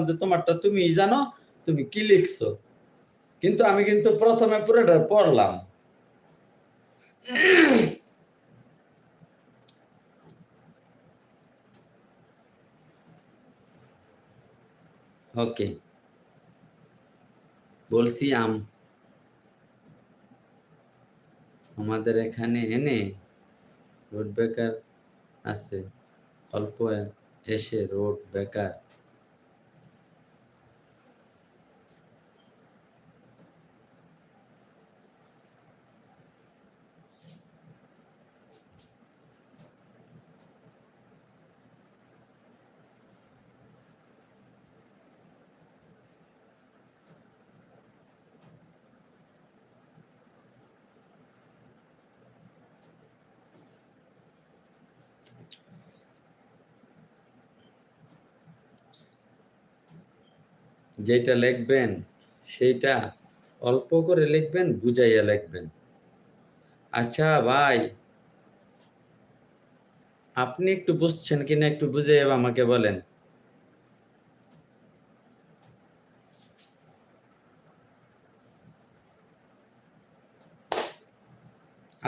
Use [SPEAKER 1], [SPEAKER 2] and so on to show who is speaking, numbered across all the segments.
[SPEAKER 1] যে, তোমারটা তুমি জানো, তুমি কি লিখছো? কিন্তু আমি কিন্তু প্রথমে পুরোটা পড়লাম। ওকে। বলছি আম, আমাদের এখানে এনে রোড বেকার আছে। অল্প এসে রোড বেকার যেটা লিখবেন, সেইটা অল্প করে লিখবেন, বুঝাইয়া লিখবেন। আচ্ছা ভাই, আপনি একটু বুঝছেন কিনা একটু বুঝাইয়া আমাকে বলেন।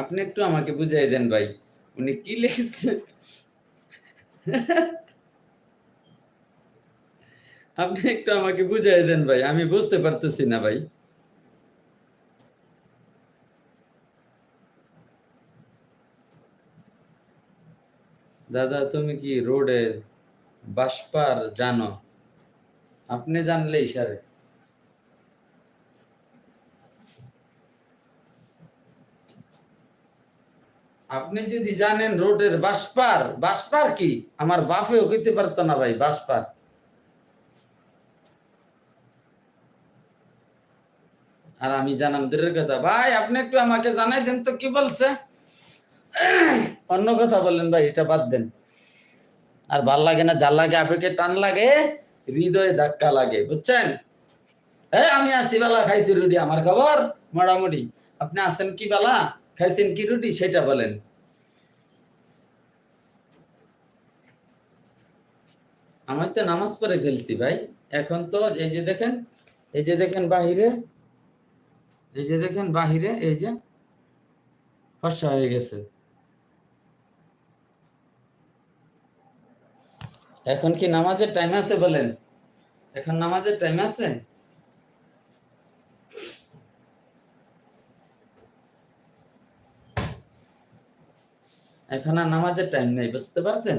[SPEAKER 1] আপনি একটু আমাকে বুঝাই দেন ভাই, উনি কি লিখেছে? আপনি একটু আমাকে বুঝাই দেন ভাই, আমি বুঝতে পারতেছি না ভাই। দাদা, তুমি কি রোডের বাসপার জানো? আপনি জানলে ইশারে আপনি যদি জানেন রোডের বাসপার বাসপার কি? আমার বাপেও কইতে পারতো না ভাই বাসপার আর আমি জানাম, দূরের কথা। ভাই, আপনি একটু আমাকে জানাই দেন তো, কি বলছে? অন্য কথা বলেন ভাই, এটা বাদ দেন। আর ভালো লাগে না যার লাগে আপনাকে টান লাগে, হৃদয়ে ধাক্কা লাগে, বুঝছেন? হ্যাঁ আমি আসি বেলা, খাইছি রুটি, আমার খবর? মোটামুটি। আপনি আসেন কি বেলা? খাইছেন কি রুটি? সেটা বলেন। আমি তো নামাজ পড়ে ফেলছি ভাই। এখন তো, এই যে দেখেন, এই যে দেখেন বাহিরে এই যে দেখেন বাহিরে, এই যে ফর্সা হয়ে গেছে। এখন কি নামাজের টাইম আছে বলেন? এখন নামাজের টাইম আছে? এখন আর নামাজের টাইম নেই, বুঝতে পারছেন?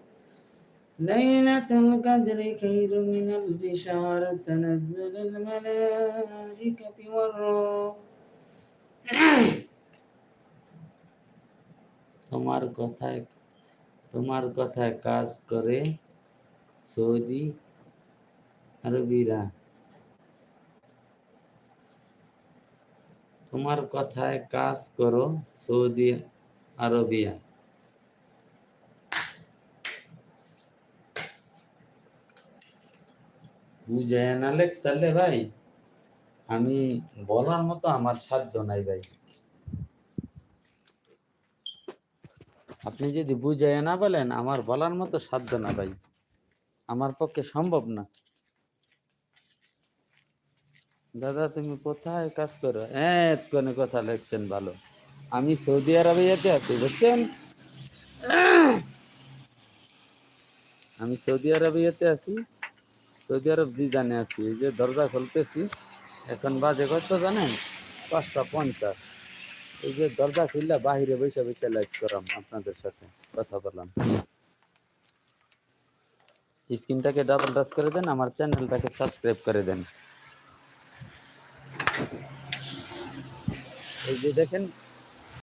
[SPEAKER 2] ليلة القدر خير من ألف شهر تنزل الملائكة والروح
[SPEAKER 1] তোমার কথায় তোমার কথায় কাজ করে সৌদি আরবিরা তোমার কথায় কাজ করো সৌদি আরবিয়া বুঝায় না লেখ তাহলে ভাই, আমি বলার মতো আমার সাধ্য নাই ভাই। আপনি যদি বুঝায় না বলেন, আমার বলার মতো সাধ্য না ভাই। আমার পক্ষে সম্ভব না। দাদা, তুমি কোথায় কাজ করো? হ্যাঁ কোনো কথা লেখছেন ভালো। আমি সৌদি আরবিয়াতে আছি, বুঝছেন? আমি সৌদি আরবিয়াতে আছি। সৌদি আরব জি জানে আছি যে দরজা খুলতেছি, এখন বাজে কত জানেন? পাঁচটা পঞ্চাশ। এই যে দরজা খুললে বাহিরে বসে বসে লাইভ করাম আপনাদের সাথে, কথা বললাম। স্ক্রিনটাকে ডাবল টাচ করে দেন, আমার চ্যানেলটাকে সাবস্ক্রাইব করে দেন। এই যে দেখেন